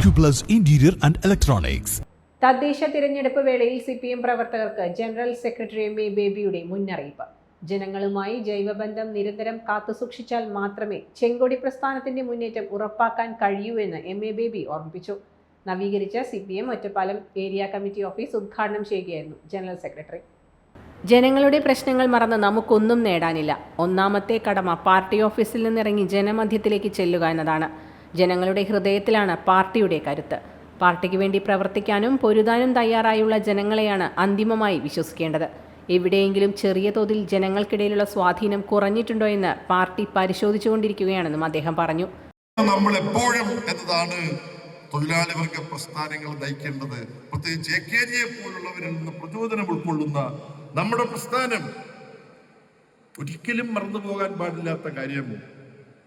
Acuplus interior and Electronics. തദ്ദേശ തിരഞ്ഞെടുപ്പ് വേളയിൽ സി പി എം പ്രവർത്തകർക്ക് ജനറൽ സെക്രട്ടറി എം എ ബേബിയുടെ മുന്നറിയിപ്പ്. ജനങ്ങളുമായി ജൈവബന്ധം നിരന്തരം കാത്തുസൂക്ഷിച്ചാൽ മാത്രമേ ചെങ്കൊടി പ്രസ്ഥാനത്തിന്റെ മുന്നേറ്റം ഉറപ്പാക്കാൻ കഴിയൂ എന്ന് എം എ ബേബി ഓർമ്മിപ്പിച്ചു. നവീകരിച്ച C P M Ottapalam area committee office ഉദ്ഘാടനം ചെയ്യുകയായിരുന്നു ജനറൽ സെക്രട്ടറി. ജനങ്ങളുടെ പ്രശ്നങ്ങൾ മറന്ന് നമുക്കൊന്നും നേടാനില്ല. ഒന്നാമത്തെ കടമ പാർട്ടി ഓഫീസിൽ നിന്നിറങ്ങി ജനമധ്യത്തിലേക്ക് ചെല്ലുക എന്നതാണ്. ജനങ്ങളുടെ ഹൃദയത്തിലാണ് പാർട്ടിയുടെ കരുത്ത്. പാർട്ടിക്ക് വേണ്ടി പ്രവർത്തിക്കാനും പൊരുതാനും തയ്യാറായുള്ള ജനങ്ങളെയാണ് അന്തിമമായി വിശ്വസിക്കേണ്ടത്. എവിടെയെങ്കിലും ചെറിയ തോതിൽ ജനങ്ങൾക്കിടയിലുള്ള സ്വാധീനം കുറഞ്ഞിട്ടുണ്ടോ എന്ന് പാർട്ടി പരിശോധിച്ചുകൊണ്ടിരിക്കുകയാണെന്നും അദ്ദേഹം പറഞ്ഞു. നമ്മൾ എപ്പോഴും എന്നതാണ് തൊഴിലാളി വർഗ പ്രസ്ഥാനങ്ങൾ നയിക്കേണ്ടത്. പ്രത്യേകിച്ച് എ കെ ജിയെ പോലുള്ളവരിൽ നിന്ന് പ്രചോദനം ഉൾക്കൊള്ളുന്ന നമ്മുടെ പ്രസ്ഥാനം ഒരിക്കലും മറന്നു പോകാൻ പാടില്ലാത്ത കാര്യം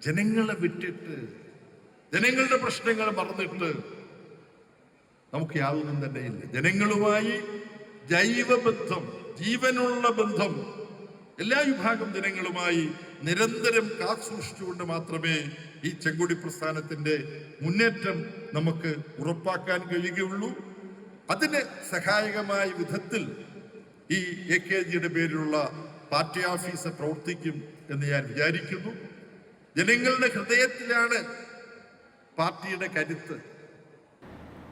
ജനങ്ങളെ വിട്ടിട്ട് ജനങ്ങളുടെ പ്രശ്നങ്ങൾ മറന്നിട്ട് നമുക്ക് യാതൊന്നും തന്നെയില്ല ജനങ്ങളുമായി ജൈവബന്ധം ജീവനുള്ള ബന്ധം എല്ലാ വിഭാഗം ജനങ്ങളുമായി നിരന്തരം കാത്തുസൂക്ഷിച്ചുകൊണ്ട് മാത്രമേ ഈ ചെങ്കുടി പ്രസ്ഥാനത്തിന്റെ മുന്നേറ്റം നമുക്ക് ഉറപ്പാക്കാൻ കഴിയുകയുള്ളൂ. അതിന് സഹായകമായ വിധത്തിൽ ഈ എ കെ ജിയുടെ പേരിലുള്ള പാർട്ടി ഓഫീസ് പ്രവർത്തിക്കും എന്ന് ഞാൻ വിചാരിക്കുന്നു. ജനങ്ങളുടെ ഹൃദയത്തിലാണ് പാർട്ടിയുടെ കരുത്ത്.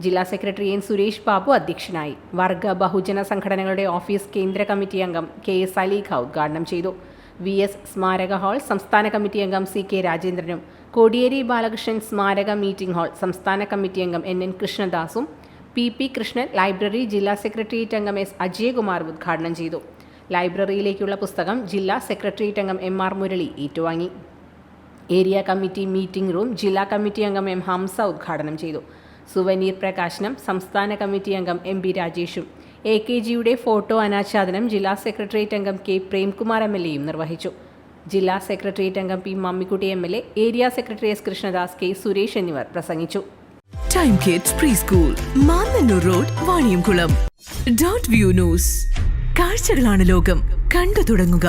ജില്ലാ സെക്രട്ടറി എൻ സുരേഷ് ബാബു അധ്യക്ഷനായി. വർഗ ബഹുജന സംഘടനകളുടെ ഓഫീസ് കേന്ദ്ര കമ്മിറ്റി അംഗം കെ എസ് അലീഖ ഉദ്ഘാടനം ചെയ്തു. വി എസ് സ്മാരക ഹാൾ സംസ്ഥാന കമ്മിറ്റി അംഗം സി കെ രാജേന്ദ്രനും കോടിയേരി ബാലകൃഷ്ണൻ സ്മാരക മീറ്റിംഗ് ഹാൾ സംസ്ഥാന കമ്മിറ്റി അംഗം എൻ എൻ കൃഷ്ണദാസും പി പി കൃഷ്ണൻ ലൈബ്രറി ജില്ലാ സെക്രട്ടേറിയറ്റ് അംഗം എസ് അജയകുമാർ ഉദ്ഘാടനം ചെയ്തു. ലൈബ്രറിയിലേക്കുള്ള പുസ്തകം ജില്ലാ സെക്രട്ടേറിയറ്റ് അംഗം എം ആർ മുരളി ഏറ്റുവാങ്ങി. ഏരിയ കമ്മിറ്റി മീറ്റിംഗ് റൂം ജില്ലാ കമ്മിറ്റി അംഗം എം ഹംസ ഉദ്ഘാടനം ചെയ്തു. സുവനീർ പ്രകാശനം സംസ്ഥാന കമ്മിറ്റി അംഗം എം ബി രാജേഷും. എ കെ ജിയുടെ ഫോട്ടോ അനാച്ഛാദനം ജില്ലാ സെക്രട്ടേറിയറ്റ് അംഗം കെ പ്രേംകുമാർ എം എൽ എയും നിർവഹിച്ചു. ജില്ലാ സെക്രട്ടേറിയറ്റ് അംഗം P Mammikutty M L A area secretary S Krishnadas K Suresh എന്നിവർ പ്രസംഗിച്ചു. Time kids pre school road Vaniyamkulam dot view news കാഴ്ചകളാണ് ലോകം. കണ്ടു തുടങ്ങുക.